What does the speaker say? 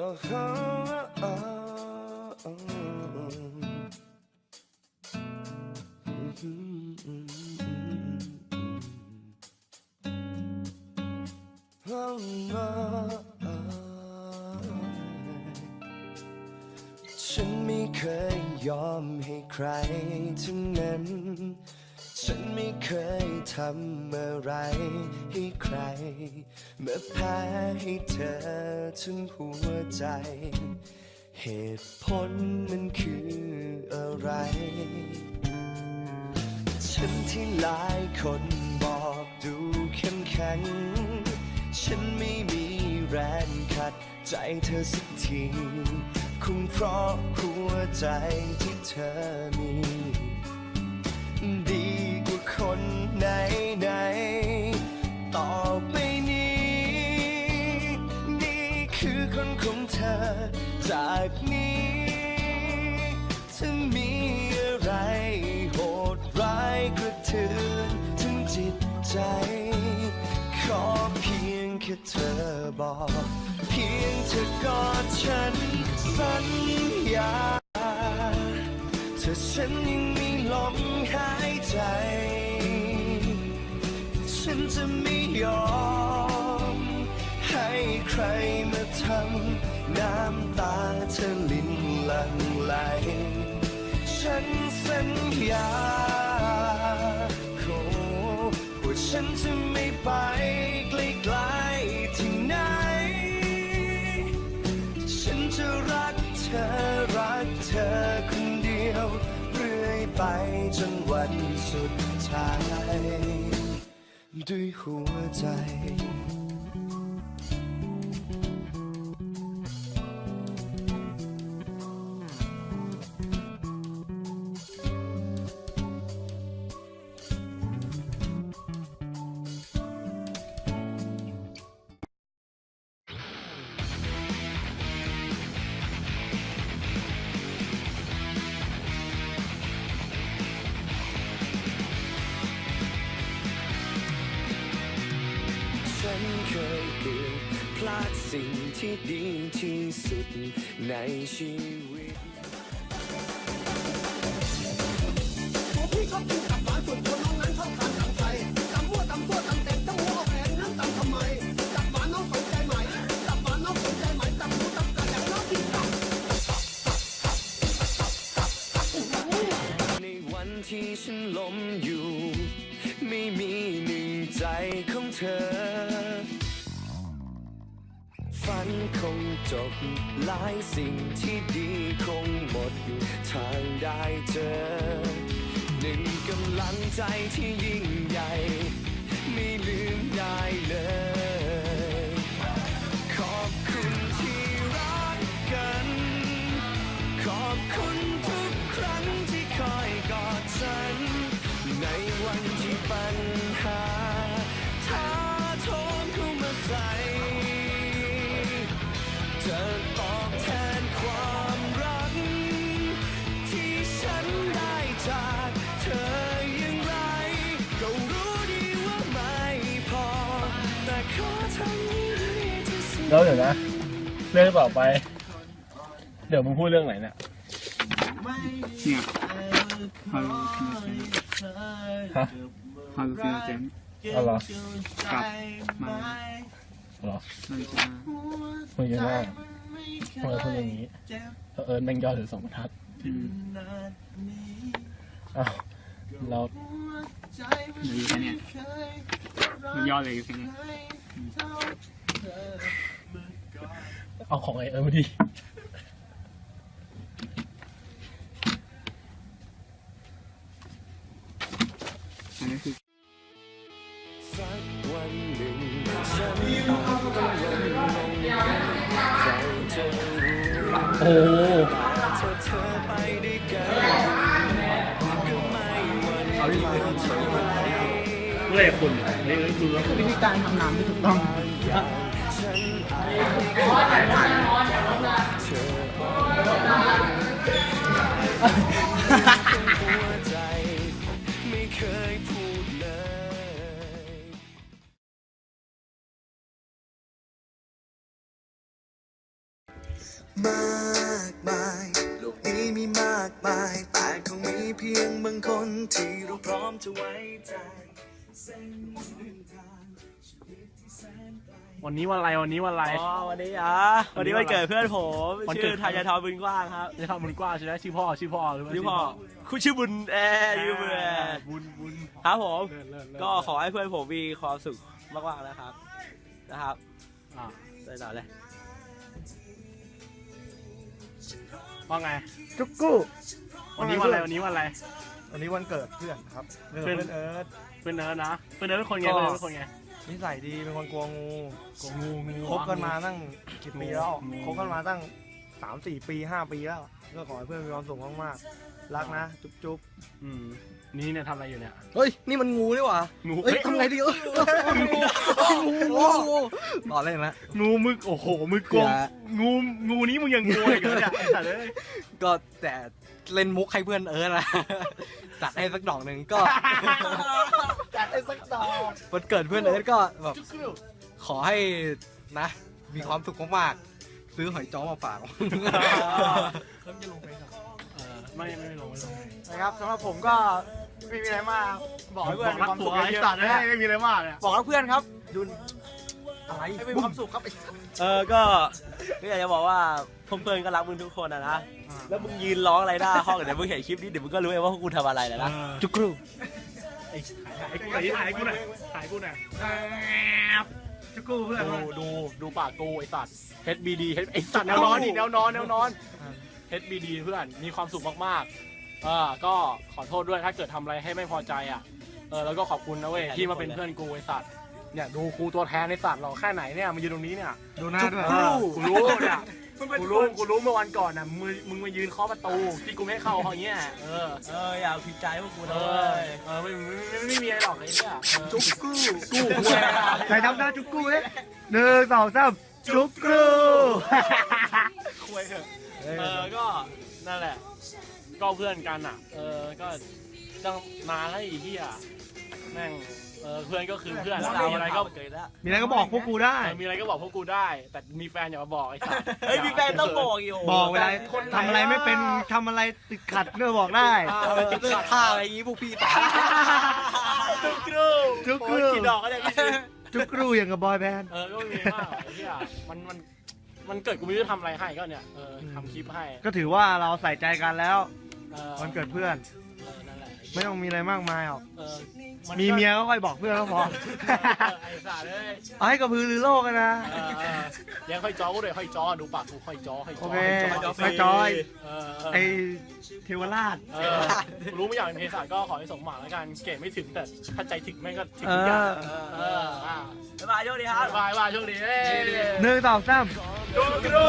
ฉันไม่เคยยอมให้ใครทั้งนั้น ฉันไม่เคย ทำอะไรให้ใคร มาแพ้ให้เธอทั้งหัวใจ เหตุผลมันคืออะไร ฉันที่หลายคนบอกดูเข้มแข็ง ฉันไม่มีแรงขัดใจเธอสักทีคงเพราะหัวใจที่เธอมี ดี อบอก เพียงเธอกอดฉันสัญญาถ้าฉันยังมีลมหายใจ ฉันจะไม่ยอม ให้ใครมาทำน้ำตาเธอลินลังไหลฉันสัญญา ธอรักเธอคนเดียว เรื่อยไปจนวันสุดท้าย ด้วยหัวใจ นเคยเกือบพลาดสิ่งที่ดีที่สุดในชีวิตผมพี่ชอบกินตับหวานส่วนตัวน้องนั้นชอบทานหนังไทยตำมั่วตำซั่วตำเต็มต้องหัวแผงนั้นตำทำไมตับหวานน้องสนใจไหมตับหวานน้องสนใจไหมตับหมูตับไก่อยากน้องกินตับในวันที่ฉันล้มอยู่ ไม่มีหนึ่งใจของเธอันคงจบ หลายสิ่งที่ดีคงหมด ทางได้เจอ หนึ่งกำลังใจที่ยิ่งใหญ่ ไม่ลืมได้เลย ตอบแทนความรัก ที่ฉันได้จากเธออย่างไร ก็รู้ดีว่าไม่พอ แต่ขอทำให้ดีที่สุดแล้วเดี๋ยวนะ เรื่องต่อไป เดี๋ยวมึงพูดเรื่องไหนเนี่ยเนี่ย How to ฮะ How to feel Jen เอาเหรอกับมาเหรอไม่ใช่มึงจะว่าทำไมพูดอย่างนี้เผอิญแม่งยอดถึงสองบรรทัดอืมอ้าวเราเหลืออยู่แค่เนี้ยมันย่อเลยอยู่แค่เนี้ยเอาของไอเอิญมาดิอันนี้คือสัก วันหนึ่งฉันต้องลงลงใจจะรู้โอ้โหเธอเธอไปด้วยกันก็ไม่วันไหวเท่าไหร่เล่คุณนี่คือวิธีการทำน้ำที่ถูกต้องฉันอาจเธอหัวใจไม่เคย มากมายโลกนี้มีมากมาย แต่คงมีเพียงบางคนที่เราพร้อมจะไว้ใจเส้นทางชีวิตที่แสนไกล วันนี้วันอะไรวันนี้วันอะไร อ๋อวันนี้อะวันนี้วันเกิดเพื่อนผมวันเกิชื่ด อธัญทรบุญกว้างครับจะทำบุญกว้างใช่ไหมชื่อพ่อชื่อพ่อหรือว่าชื่อพ่อคุณชื่อบุญแอร์ยูเบอร์บุญบุญครับผม เลิศเลิศเลิศก็ขอให้เพื่อนผมมีความสุขมากๆนะครับ นะครับอะ ได้ต่อเลย ว่าไง จุกกู้วันนี้วันอะไรวันนี้วันอะไร วันนี้วันเกิดเพื่อนครับเกิดเพื่อนเพื่อนเอิร์ธเพื่อนเนิร์ดนะเพื่อนเนิร์ดเป็นคนไงก็เพื่อนเนิร์ดเป็นคนไงนิสัยดีเป็นคนกลัวงูกงูงูคบกันมาตั้งกี่ปีแล้วงูคบกันมาตั้งสามสี่ปีห้าปีแล้ว ก็ขอให้เพื่อนมีความสุขมากๆรักนะ จุ๊บจุ๊บอืม นี่เนี่ยทำอะไรอยู่เนี่ย เฮ้ย นี่มันงูนี่หว่างูเฮ้ยทำไงดีเอ้ยงูต่อเล่นนะงูมึกโอ้โหมึกกลมอย่างูงูนี้มึงยังกลัวอีกเหรอเนี่ยไอ้สัตว์เอ้ยก็แต่เล่นมุกให้เพื่อนเอิร์ธนะจัดให้สักดอกหนึ่งก็จัดให้สักดอกวันเกิดเพื่อนเอิร์ธก็แบบขอให้นะ มีความสุขมากๆซื้อหอยจ้อมาฝากเออไม่ไม่ไม่ลงไม่ลงนะครับสำหรับผมก็ ไม่มีอะไรมากบอกให้เพื่อนมีรักความตัสุวขไอ้เยอะสัตว์ๆเอ้นะยไม่มีอะไรมากเนี่ยบอกให้เพื่อนครับดุนอะไรให้มีความสุขครับไอ้เออก็ไม่อยากจะบอกว่าเพื่อนๆก็รักมึงทุกคนอะนะแล้วมึงยืนร้องอะไรหน้าห้องเดี๋ยวมึงเห็นคลิปนี้เดี๋ยวมึงก็รู้เองว่าพวกกูทำอะไรแหละนะจุกรูไอ้ถ่ายกูหน่อยถ่ายกูหน่อยถ่ายกูหน่อยจะกูเพื่อนดูดูดูปากกูไอ้สัตว์ HBD ไอ้สัตว์แนวนอนดิแนวนอนแนวนอน HBD เพื่อนมีความสุขมากๆ เออก็ขอโทษด้วยถ้าเกิดทำอะไรให้ไม่พอใจอะ เออแล้วก็ขอบคุณนะเว้ยที่มาเป็นเพื่อนกูไอ้สัตว์ เนี่ยดูครูตัวแทนในสัตว์เราแค่ไหนเนี่ยมายืนตรงนี้เนี่ยดูหน้าด้วยเออกูรู้เนี่ย กูรู้กูรู้เมื่อวันก่อนน่ะมึงมึงมายืนเคาะประตูที่กูไม่ให้เข้าห้องเนี้ยเออ เอออย่าเอาผิดใจพวกกูเอนะเว้อย เออไม่ไม่ไม่ไม่มีอะไรหรอกไอ้เนี่ยจุกกูกูใครทำหน้าจุกกู้เลยหนึ่งสองสามจุกกู้ คุยเถอะเออก็นั่นแหละ ก็เพื่อนกันอะ เออ ก็ต้องนานแล้วไอ้เหี้ยแม่ง เออ เพื่อนก็คือเพื่อนมีอะไรก็เกิดแล้วมีอะไรก็บอกพวกกูได้ เออมีอะไรก็บอกพวกกูได้ แต่มีแฟนอย่ามาบอกไอ้สัสเฮ้ยมีแฟนต้องบอกอยู่บอกเวลาทำอะไรไม่เป็นทำอะไรติดขัดก็บอกได้ติดขัดท่าอะไรอย่างงี้พวกพี่สาวจุกกรูจุกกรู โอ้ยกี่ดอกก็ได้พี่จุกกู้อย่างกับบอยแบนด์ เออ ก็ไม่มีมากไอ้เหี้ยมันมันมันเกิดกูไม่รู้จะทำอะไรให้ก็เนี่ย เออทำคลิปให้ ก็ถือว่าเราใส่ใจกันแล้ว เออวันเกิดเพื่อน เออนั่นแหละไม่ต้องมีอะไรมากมายหรอก เออมันมีเมียก็ค่อยบอกเพื่อนก็พอ เออไอ้สัสเอ้ยเอาให้กระพือรือโลกกันนะ เออเออเลี้ยงค่อยจ้อกูเลยค่อยจ้อดูปากกูค่อยจ้อค่อยจ้โออเคค่อยจ้อไปจอย เออเออไอเทวราช เออกูรู้ไม่อยากเป็นเภสัชก็ขอให้สมหวังแล้วกันเกรดไม่ถึงแต่ถ้าใจถึงแม่งก็ถึงเอทุกอย่างอเอออะบ๊ายบายโชคดีครับ บายบายโชคดีเอ้ย หนึ่งสองสามจุกกรู